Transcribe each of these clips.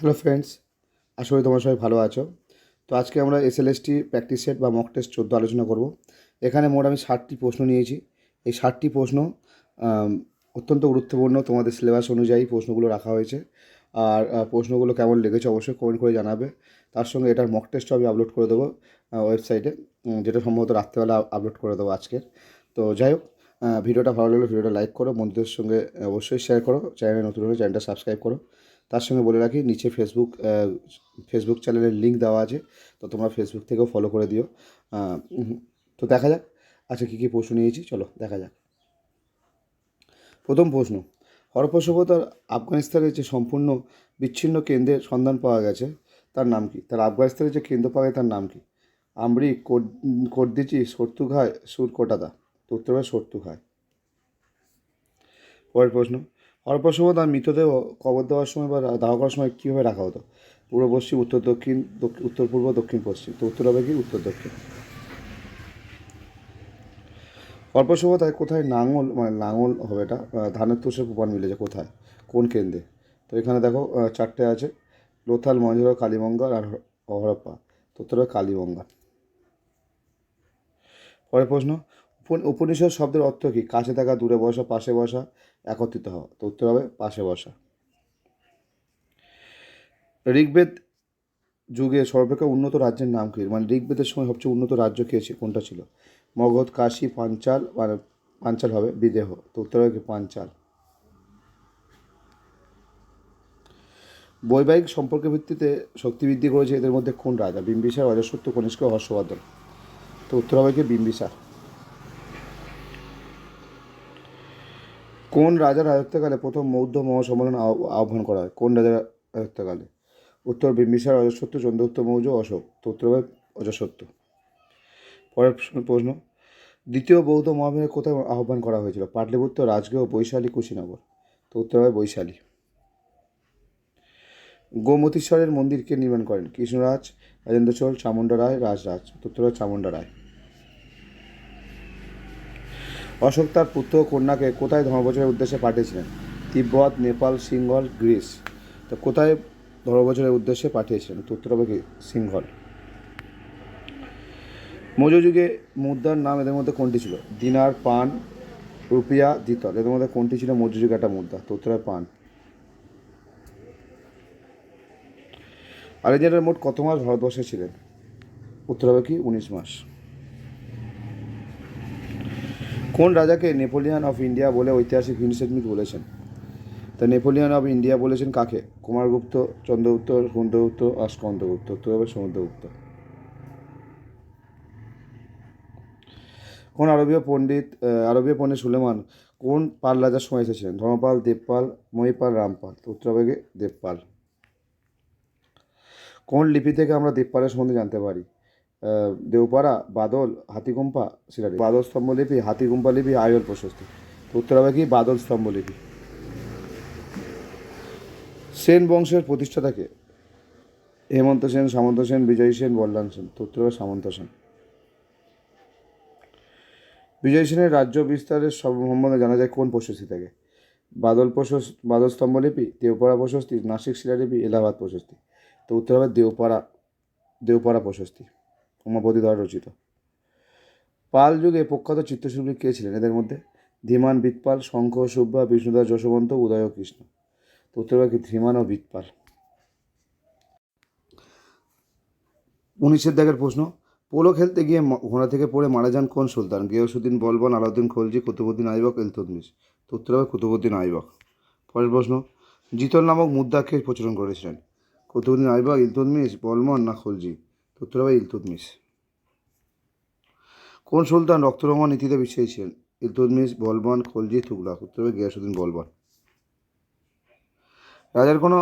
Hello friends, আশা করি তোমরা সবাই ভালো আছো। তো আজকে আমরা এসএলএসটি প্র্যাকটিস সেট বা মক টেস্ট চোদ্দ আলোচনা করব। এখানে মোট আমি ষাটটি প্রশ্ন নিয়েছি। এই ষাটটি প্রশ্ন অত্যন্ত গুরুত্বপূর্ণ। তোমাদের সিলেবাস অনুযায়ী প্রশ্নগুলো রাখা হয়েছে। আর প্রশ্নগুলো কেমন লেগেছে অবশ্যই কমেন্ট করে জানাবে। তার সঙ্গে এটার মক টেস্টও আমি আপলোড করে দেবো ওয়েবসাইটে যেটা সম্ভবত রাত্রেবেলা আপলোড করে দেবো আজকের। তো যাই হোক ভিডিওটা ভালো লাগলে ভিডিওটা লাইক করো। বন্ধুদের সঙ্গে অবশ্যই শেয়ার করো। চ্যানেলে নতুন হলে চ্যানেলটা সাবস্ক্রাইব করো। তার সঙ্গে বলে রাখি, নিচে ফেসবুক ফেসবুক চ্যানেলের লিঙ্ক দেওয়া আছে, তো তোমরা ফেসবুক থেকেও ফলো করে দিও। তো দেখা যাক আচ্ছা কী কী প্রশ্ন নিয়েছি, চলো দেখা যাক। প্রথম প্রশ্ন হরপ্পা সভ্যতার আফগানিস্তানের যে সম্পূর্ণ বিচ্ছিন্ন কেন্দ্রের সন্ধান পাওয়া গেছে, তার নাম কি? তার আফগানিস্তানের যে কেন্দ্র পাওয়া তার নাম কি? আমরি কর্দিচি সর্তুঘায় সুরকোটাদা তো উত্তর হবে সর্তুঘায় পরের প্রশ্ন হরপ্পা তার মৃতদেহ কবর দেওয়ার সময় বা দাহ করার সময় কীভাবে রাখা হতো? পূর্ব পশ্চিম, উত্তর দক্ষিণ উত্তর পূর্ব, দক্ষিণ পশ্চিম। তো উত্তর হবে কি? উত্তর দক্ষিণ। হরপ্পা সভ্যতায় কোথায়? নাঙল মানে লাঙল হবে এটা। ধানের তুষে প্রমাণ মিলেছে কোথায়? কোন কেন্দ্রে? তো এখানে দেখো চারটে আছে। লোথাল মঞ্জুরা কালীমঙ্গার আর হরপ্পা তো উত্তর হবে কালীমঙ্গার পরের প্রশ্ন উপনিষদ শব্দের অর্থ কী? কাছে থাকা, দূরে বসা, পাশে বসা, একত্রিত হওয়া। তো উত্তর হবে পাশে বসা। ঋগ্বেদ যুগে সর্বাপেক্ষা উন্নত রাজ্যের নাম কী? মানে ঋগ্বেদের সময় সবচেয়ে উন্নত রাজ্য কে ছিল? কোনটা ছিল? মগধ, কাশী, পাঞ্চাল মানে পাঞ্চাল হবে বিদেহ। তো উত্তর হবে কি? পাঞ্চাল। বৈবাহিক সম্পর্কের ভিত্তিতে শক্তি বৃদ্ধি করেছে এদের মধ্যে কোন রাজা? বিম্বিসার অজস্বত্ব কনিষ্ক, হর্ষবর্ধন। তো উত্তর হবে কি? বিম্বিসার। কোন রাজার রাজত্বকালে প্রথম বৌদ্ধ মহাসম্মেলন আহ্ব- আহ্বান করা হয়? কোন রাজার রাজত্বকালে? উত্তর বিম্বিসার অজস্বত্ব চন্দ্রগুপ্ত মৌর্য, অশোক। তো অজস্বত্ব পরের প্রশ্ন- দ্বিতীয় বৌদ্ধ মহামের কোথায় আহ্বান করা হয়েছিল? পাটলিপুত্র, রাজগৃহ, বৈশালী, কুশীনগর। তো উত্তর হবে বৈশালী। গোমতীশ্বরের মন্দির কে নির্মাণ করেন কৃষ্ণরাজ রাজেন্দ্র চোল চামুন্ডা রায়, রাজরাজ। উত্তর হবে চামুন্ডা রায়। অশোক তার পুত্র কন্যাকে কোথায় ধর্মবচনের উদ্দেশ্যে পাঠিয়েছিলেন? তিব্বত, নেপাল, সিংহল, গ্রিস। তো কোথায় ধর্মবচনের উদ্দেশ্যে পাঠিয়েছিলেন? উত্তর হবে কি? সিংহল। মুদ্রার নাম এদের মধ্যে কোনটি ছিল? দিনার, পান, রুপিয়া দ্বিতল এদের মধ্যে কোনটি ছিল? মৌর্য একটা মুদ্রা। তো উত্তর পান। আলেকজান্ডার মোট কত মাস ভারতবর্ষে ছিলেন? উত্তর হবে কি? উনিশ মাস। কোন রাজাকে নেপোলিয়ান অফ ইন্ডিয়া বলে ঐতিহাসিক স্মিথ বলেছেন? তা নেপোলিয়ান অফ ইন্ডিয়া বলেছেন কাকে? কুমারগুপ্ত, চন্দ্রগুপ্ত সমুদ্রগুপ্ত আর উত্তর হবে সমুদ্রগুপ্ত। কোন আরবীয় পণ্ডিত আরবীয় পণ্ডিত সুলেমান কোন পাল রাজার সময় এসেছিলেন? ধর্মপাল, দেবপাল, মহিপাল, রামপাল। তো উত্তর দেবপাল। কোন লিপি থেকে আমরা দেবপালের সম্বন্ধে জানতে পারি? দেওপাড়া, বাদল, হাতিগুম্পা, শিলালিপি। বাদল স্তম্ভ লিপি হাতিগুম্পা লিপি আয়র প্রশস্তি। তো উত্তর হবে কি? বাদল স্তম্ভ লিপি সেন বংশের প্রতিষ্ঠাতাকে? হেমন্ত সেন, সামন্ত সেন, বিজয় সেন, বল্লান সেন। তো উত্তর হবে সামন্ত সেন। বিজয় সেনের রাজ্য বিস্তারের সম্বন্ধে জানা যায় কোন প্রশস্তি থেকে? বাদল প্রশস্তি বাদল স্তম্ভলিপি, দেওপাড়া প্রশস্তি, নাসিক শিলালিপি, এলাহাবাদ প্রশস্তি। তো উত্তর হবে দেওপাড়া দেওপাড়া প্রশস্তি। উমাপতি দ্বারা রচিত। পাল যুগে প্রখ্যাত চিত্রশিল্পী কে ছিলেন? এদের মধ্যে ধীমান বিৎপাল শঙ্খ, সুব্বা, বিষ্ণুদাস, যশবন্ত, উদয় কৃষ্ণ। তো উত্তর হবে কি ধীমান ও বিৎপাল উনিশের দাগের প্রশ্ন, পোলো খেলতে গিয়ে ঘোড়া থেকে পড়ে মারা যান কোন সুলতান? গিয়াসুদ্দিন বলবান, আলাউদ্দিন খলজি, কুতুবুদ্দিন আইবক ইলতুতমিশ তো উত্তর হবে কুতুবুদ্দিন আইবক। পরের প্রশ্ন, জিতল নামক মুদ্রাকে প্রচলন করেছিলেন। কুতুবুদ্দিন আইবক ইলতুতমিশ বলমন না খলজি? তো উত্তর হবে ইলতুতমিশ কোন সুলতান রক্তরঙ্গা নীতিতে বিশ্বাসী ছিলেন? ইলতুতমিশ বলবান খলজি উত্তর হবে গিয়াসুদ্দিন বলবান। রাজার কোনো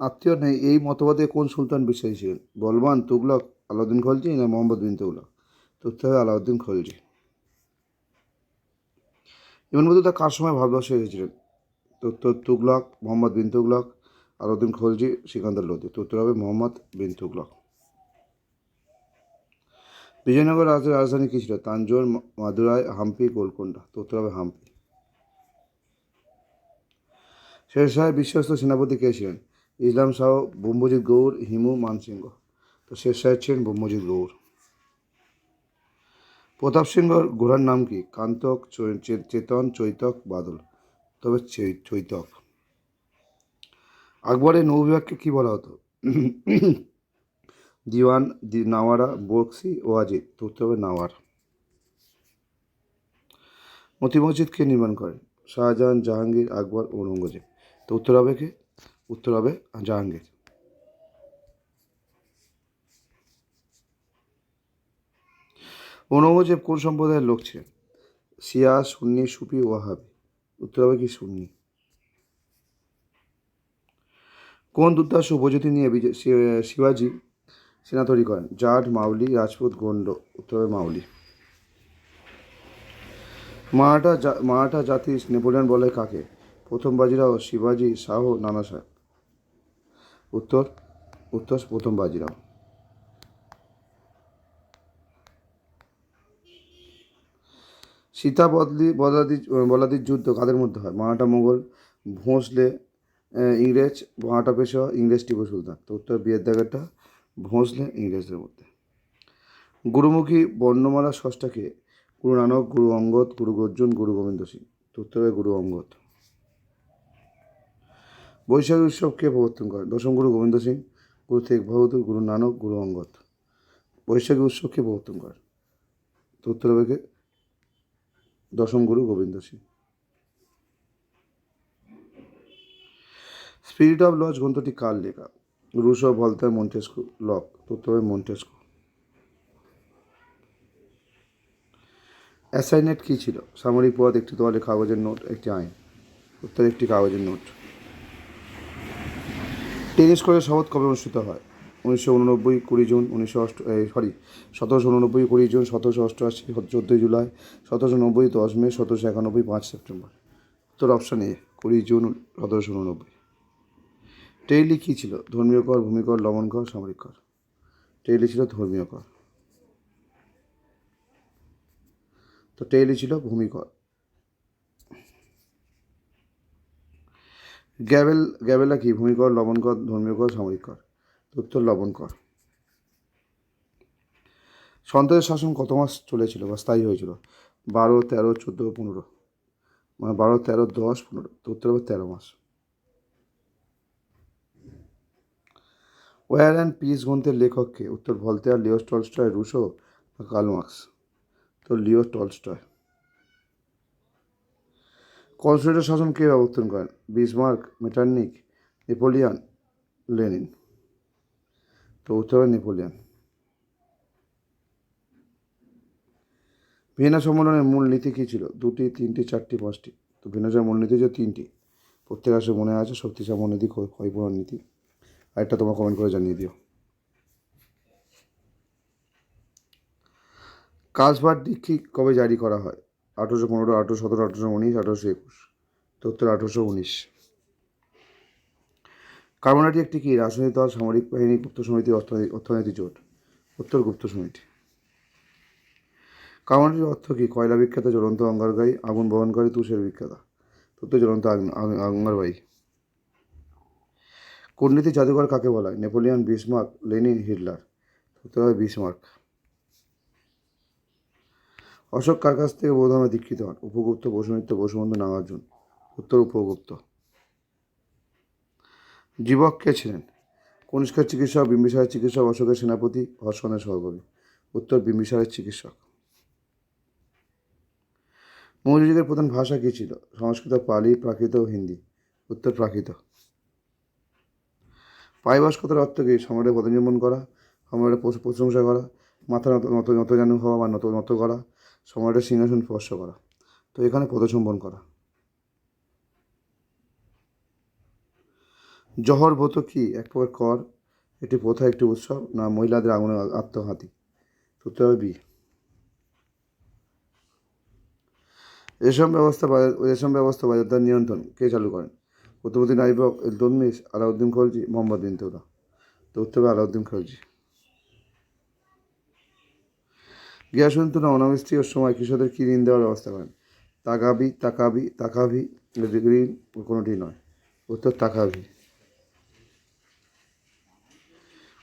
আত্মীয় নেই, এই মতবাদে কোন সুলতান বিশ্বাসী ছিলেন? বলবান, তুগলক, আলাউদ্দিন খলজি না মোহাম্মদ বিন তুগলক? তো উত্তর হবে আলাউদ্দিন খলজি। ইবন বতুতা কার সময় ভারতবর্ষে এসেছিলেন? তো উত্তর তুগলক, মোহাম্মদ বিন তুগলক, আলাউদ্দিন খলজি, সিকান্দার লোধি। তো উত্তর হবে মোহাম্মদ বিন তুগলক। বিজয়নগর রাজ্যের রাজধানী কী ছিল? তাঞ্জোর মাদুরাই, হাম্পি, গোলকোন্ডা। তো উত্তর হবে হাম্পি শেরশাহের বিশ্বস্ত সেনাপতি কে ছিলেন? ইসলাম শাহ ব্রহ্মজিৎ গৌর, হিমু মানসিংহ। তো সাহেব ছিলেন ব্রহ্মজিৎ গৌর। প্রতাপ সিংহর ঘোড়ার নাম কি? কান্তক চেতন, চৈতক, বাদল। তবে চৈতক। আকবরের নৌবিভাগকে কি বলা হতো? দিওয়ান, দি, নাওয়ারা, বক্সি, ওয়াজিদ তো উত্তর হবে নাওয়ার। মতি মসজিদ কে নির্মাণ করেন শাহজাহান, জাহাঙ্গীর, আকবর ঔরঙ্গজেব। তো উত্তর হবে কে? উত্তর হবে জাহাঙ্গীর। ঔরঙ্গজেব কোন সম্প্রদায়ের লোক ছিলেন? শিয়া, সুন্নি, সুফি, ওয়াহাবি। উত্তর হবে কি সুন্নি? কোন দুর্দাস উপজাতি নিয়ে শিবাজি সেনা তৈরি করেন। জাট, মাউলি, রাজপুত গন্ড উত্তর মাউলি। মারাঠা মারাঠা জাতি নেপোলিয়ন বলে কাকে? প্রথম বাজিরাও শিবাজি শাহ নানা সাহেব। উত্তর উত্তর, প্রথম বাজিরাও। সীতা বদলি বদাদি বলাদির যুদ্ধ কাদের মধ্যে হয়? মারাঠা মোগল, ভোঁসলে ইংরেজ, মারাঠা পেশোয়া, ইংরেজ টিপু সুলতান। তো উত্তর বিয়ের দাগেরটা। ভোঁসলে ইংরেজদের মধ্যে। গুরুমুখী বর্ণমালা ষষ্ঠাকে গুরু নানক, গুরু অঙ্গদ, গুরু অর্জুন, গুরু গোবিন্দ সিং তো উত্তর হবে গুরু অঙ্গদ। বৈশাখী উৎসব কে প্রবর্তন করেন দশম গুরু গোবিন্দ সিং, গুরু তেগ বাহাদুর গুরু নানক, গুরু অঙ্গদ। বৈশাখী উৎসব কে প্রবর্তন করেন তো উত্তর দশম Guru Gobind Singh. Spirit of laws গ্রন্থটি কার লেখা? রুশো ভলতার মন্টেস্কু, লক তো উত্তর হবে মন্টেস্কু। অ্যাসাইনেট কী ছিল? সামরিক পদ একটি তোয়ালে কাগজের নোট, একটি আইন। উত্তর, একটি কাগজের নোট। টেনিস করে শপথ কবে অনুষ্ঠিত হয়? উনিশশো উননব্বই কুড়ি জুন, উনিশশো অষ্ট সরি সতেরোশো উননব্বই কুড়ি জুন, সতেরোশো অষ্টআশি, চোদ্দোই জুলাই, সতেরোশো নব্বই দশ মে, সতেরোশো একানব্বই পাঁচ সেপ্টেম্বর। উত্তর অপশান এ কুড়ি জুন, সতেরোশো উননব্বই। টেইলি কী ছিল? ধর্মীয় কর ভূমিকর লবণ কর, সামরিক কর। টেইলি ছিল ধর্মীয় কর। তো টেইলি ছিল ভূমিকর গ্যাবেল গ্যাবেলা কি? ভূমিকর লবণ কর, ধর্মীয় কর, সামরিক কর। উত্তর লবণ কর। সন্তানের শাসন কত মাস চলেছিল বা স্থায়ী হয়েছিল? বারো, তেরো, চোদ্দ, পনেরো। মানে বারো, তেরো, দশ, পনেরো। উত্তর হবে তেরো মাস। ওয়ার অ্যান্ড পিস গ্রন্থের লেখককে উত্তর ভলতেয়ার লিও টলস্টয়, রুশো বা কালমার্কস তো লিও টলস্টয়। কনস্টিটিউশন শাসন কে প্রবর্তন করেন? Bismarck, Metternich, Napoleon, Lenin. তো উত্তর নেপোলিয়ান। ভিয়েনা সম্মেলনের মূল নীতি কী ছিল? দুটি, তিনটি, চারটি, পাঁচটি। তো ভিয়েনা মূল নীতি যে তিনটি। প্রত্যেক আসে মনে আছে শক্তিশালী মূলনীতি ক্ষয় ক্ষয়পূরণ নীতি। আরেকটা তোমার কমেন্ট করে জানিয়ে দিও। কাজবার ডিক্রি কবে জারি করা হয়? আঠেরোশো পনেরো, আঠেরোশো সতেরো, আঠেরোশো উনিশ, আঠেরোশো একুশ। তো উত্তর আঠেরোশো উনিশ। কার্বোনাটি একটি কি? রাজনৈতিক দল, সামরিক বাহিনী, গুপ্ত সমিতি অর্থনৈতিক জোট। উত্তর গুপ্ত সমিতি। কার্বোনাটির অর্থ কি? কয়লা বিখ্যাত জ্বলন্ত অঙ্গারগায়ী আগুন বহনকারী, তুষের বিখ্যাত উত্তর জ্বলন্ত অঙ্গারবাহী কূটনীতি জাদুঘর কাকে বলা হয়? Napoleon, Bismarck, Lenin, Hitler. উত্তর হবে বিসমার্ক। অশোক কার কাছ থেকে বৌদ্ধ ধর্মে দীক্ষিত হন? উপগুপ্ত বসুমিত্র বসুবন্ধু নাগার্জুন। উত্তর উপগুপ্ত। জীবক কে ছিলেন? কনিষ্কের চিকিৎসক, বিম্বিসারের চিকিৎসক, অশোকের সেনাপতি হর্ষণের সহকর্মী। উত্তর, বিম্বিসারের চিকিৎসক। মৌর্যযুগের প্রধান ভাষা কী ছিল? সংস্কৃত, পালি, প্রাকৃত ও হিন্দি। উত্তর, প্রাকৃত। পারিভাস্কতার অর্থ কী? সম্রাটের পদচুম্বন করা সম্রাটের প্রশ- প্রশংসা করা, মাথা নত নত নতজানু হওয়া বা নত নত করা সম্রাটের সিংহাসন স্পর্শ করা। তো এখানে পদচুম্বন করা। জহর ব্রত কি? এক প্রকার কর। একটি প্রথা, একটি উৎসব। না, মহিলাদের আগুনে আত্মঘাতী। উত্তর হবে বি। রেশম ব্যবস্থা রেশম ব্যবস্থা বাজারদার নিয়ন্ত্রণ। কে চালু করেন? প্রতিপতি নাইবক ইলতুৎমিশ আলাউদ্দিন খলজি, মোহাম্মদ বিন তুলা তো উত্তর আলাউদ্দিন খলজি। গিয়াসুদ্দিন অনাবৃষ্টির সময় কৃষকদের কী ঋণ দেওয়ার ব্যবস্থা করেন? তাকাবি তাকাবি তাকাবি ঋণ কোনোটি নয়। উত্তর তাকাবি।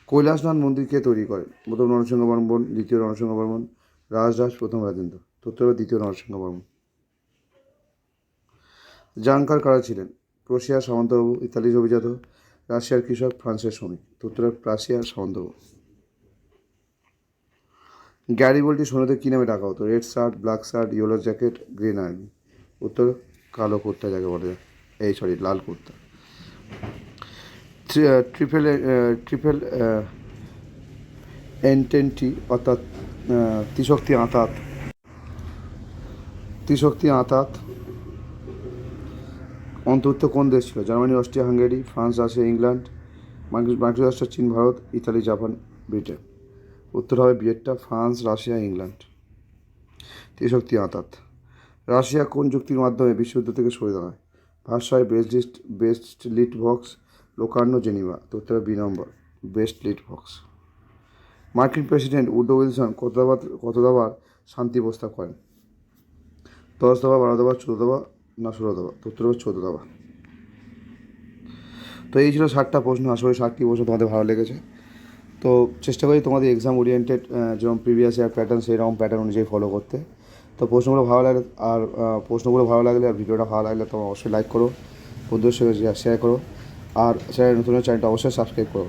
কৈলাসনাথ মন্দির কে তৈরি করেন? প্রথম রণসিংহ বর্মন দ্বিতীয় নরসিংহ বর্মন রাজদাস প্রথম রাজেন্দ্র। তত্ত্ব দ্বিতীয় নরসিংহ বর্মন জাঙ্কার কারা ছিলেন? প্রশিয়ার সামন্তবাবু, ইতালির অভিজাত রাশিয়ার কৃষক, ফ্রান্সের শ্রমিক। উত্তরে রাশিয়ার সামন্তবাবু। গ্যারি বলটি সোনাতে কী নামে ডাকা হতো? Red shirt, black shirt, yellow jacket, green army উত্তর কালো কুর্তা যাকে বলে। এই, সরি, লাল কুর্তা। ট্রিপল ট্রিপল এনটেনটি, অর্থাৎ ত্রিশক্তি আঁতাত। ত্রিশক্তি আঁতাত অন্তর্ভুক্ত কোন দেশ ছিল? Germany, Austria, Hungary, France, Russia, England, মার্কিন চীন, ভারত, ইতালি, জাপান, ব্রিটেন। উত্তর হবে বিয়েরটা ফ্রান্স, রাশিয়া, ইংল্যান্ড। ত্রিশক্তি আঁতাত। রাশিয়া কোন যুক্তির মাধ্যমে বিশ্বযুদ্ধ থেকে সরে দাঁড়ায়? ভাষায় Brest Brest Litovsk, Locarno Geneva. উত্তরে বি নম্বর, বেস্ট লিট বক্স। মার্কিন প্রেসিডেন্ট উডো উইলসন কত দাবার কত দাবার শান্তি প্রস্তাব করেন? দশ দাবা বারো দাবা চোদ্দ দাবা না ষোলো দাবা তো উত্তর হবে চোদ্দ দাবা তো এই ছিল ষাটটা প্রশ্ন করি ষাটটি প্রশ্ন তোমাদের ভালো লেগেছে। তো চেষ্টা করি তোমাদের এক্সাম ওরিয়েন্টেড যেরকম প্রিভিয়াস ইয়ার প্যাটার্ন সেই রকম প্যাটার্ন অনুযায়ী ফলো করতে। তো প্রশ্নগুলো ভালো লাগলে, আর প্রশ্নগুলো ভালো লাগলে আর ভিডিওটা ভালো লাগলে তোমার অবশ্যই লাইক করো। বন্ধুদের সঙ্গে শেয়ার করো। আর চ্যানেল নতুন চ্যানেলটা অবশ্যই সাবস্ক্রাইব করো।